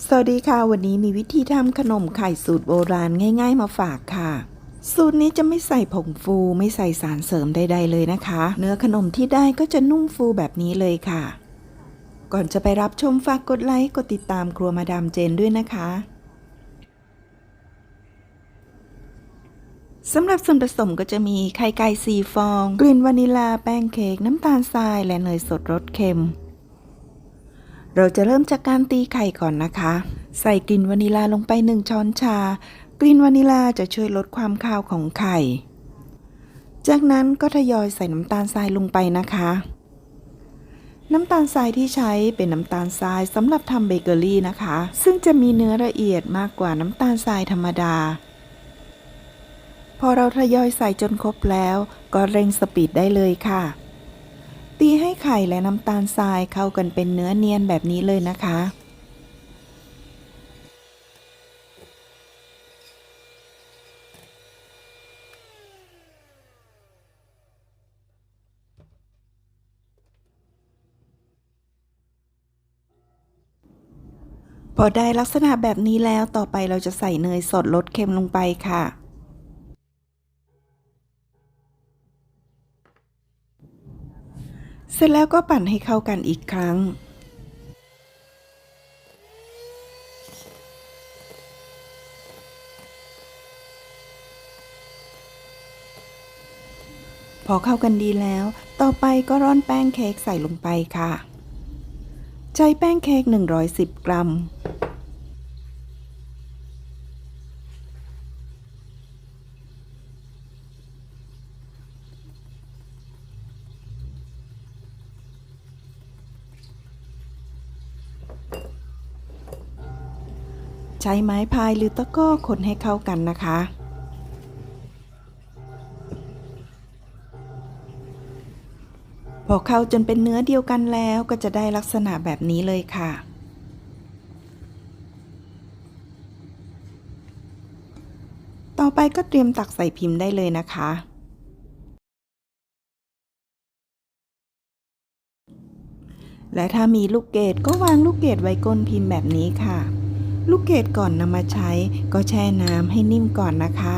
สวัสดีค่ะ วันนี้มีวิธีทำขนมไข่สูตรโบราณง่าย ๆ มาฝากค่ะ สูตรนี้จะไม่ใส่ผงฟูไม่ใส่สารเสริมใด ๆ เลยนะคะ เนื้อขนมที่ได้ก็จะนุ่มฟูแบบนี้เลยค่ะ ก่อนจะไปรับชมฝากกดไลค์กดติดตามครัวมาดามเจนด้วยนะคะสำหรับส่วนผสมก็จะมีไข่ไก่สี่ฟอง กลิ่นวานิลา แป้งเค้กน้ำตาลทราย และเนยสดรสเค็ม เราจะเริ่มจากการตีไข่ก่อนนะคะ ใส่กลิ่นวานิลาลงไปหนึ่งช้อนชา กลิ่นวานิลาจะช่วยลดความคาวของไข่ จากนั้นก็ทยอยใส่น้ำตาลทรายลงไปนะคะ น้ำตาลทรายที่ใช้เป็นน้ำตาลทรายสำหรับทำเบเกอรี่นะคะ ซึ่งจะมีเนื้อละเอียดมากกว่าน้ำตาลทรายธรรมดา พอเราทยอยใส่จนครบแล้ว ก็เร่งสปีดได้เลยค่ะ ตีให้ไข่และน้ำตาลทรายเข้ากันเป็นเนื้อเนียนแบบนี้เลยนะคะ พอได้ลักษณะแบบนี้แล้วต่อไปเราจะใส่เนยสดลดเค็มลงไปค่ะ เสร็จแล้วก็ปั่นให้เข้ากันอีกครั้ง พอเข้ากันดีแล้ว ต่อไปก็ร่อนแป้งเค้กใส่ลงไปค่ะ ใช้แป้งเค้ก 110 กรัม ใช้ไม้พายหรือตะก้อคนให้เข้ากันนะคะ พอเข้าจนเป็นเนื้อเดียวกันแล้วก็จะได้ลักษณะแบบนี้เลยค่ะ ต่อไปก็เตรียมตักใส่พิมพ์ได้เลยนะคะและถ้ามีลูกเกดก็วางลูกเกดไว้ก้นพิมพ์แบบนี้ค่ะ ลูกเกดก่อนนำมาใช้ก็แช่น้ำให้นิ่มก่อนนะคะ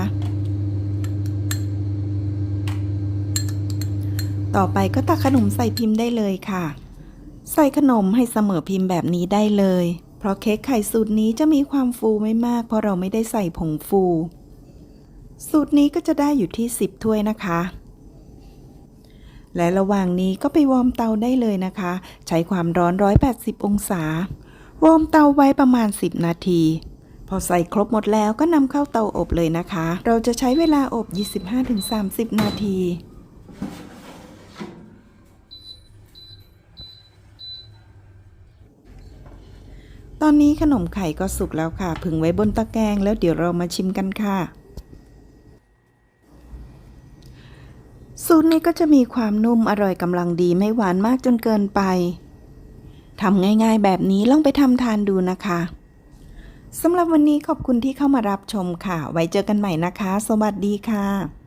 ต่อไปก็ตักขนมใส่พิมพ์ได้เลยค่ะ ใส่ขนมให้เสมอพิมพ์แบบนี้ได้เลย เพราะเค้กไข่สูตรนี้จะมีความฟูไม่มาก เพราะเราไม่ได้ใส่ผงฟู สูตรนี้ก็จะได้อยู่ที่ 10 ถ้วยนะคะและระหว่างนี้ก็ไปวอร์มเตาได้เลยนะคะ ใช้ความร้อน 180 องศา วอร์มเตาไว้ประมาณ 10 นาที พอใส่ครบหมดแล้วก็นำเข้าเตาอบเลยนะคะ เราจะใช้เวลาอบ 25-30 นาทีตอนนี้ขนมไข่ก็สุกแล้วค่ะผึ่งไว้บนตะแกรงแล้วเดี๋ยวเรามาชิมกันค่ะ สูตรนี้ก็จะมีความนุ่มอร่อยกำลังดีไม่หวานมากจนเกินไป ทำง่ายๆ แบบนี้ลองไปทำทานดูนะคะสำหรับวันนี้ขอบคุณที่เข้ามารับชมค่ะ ไว้เจอกันใหม่นะคะ สวัสดีค่ะ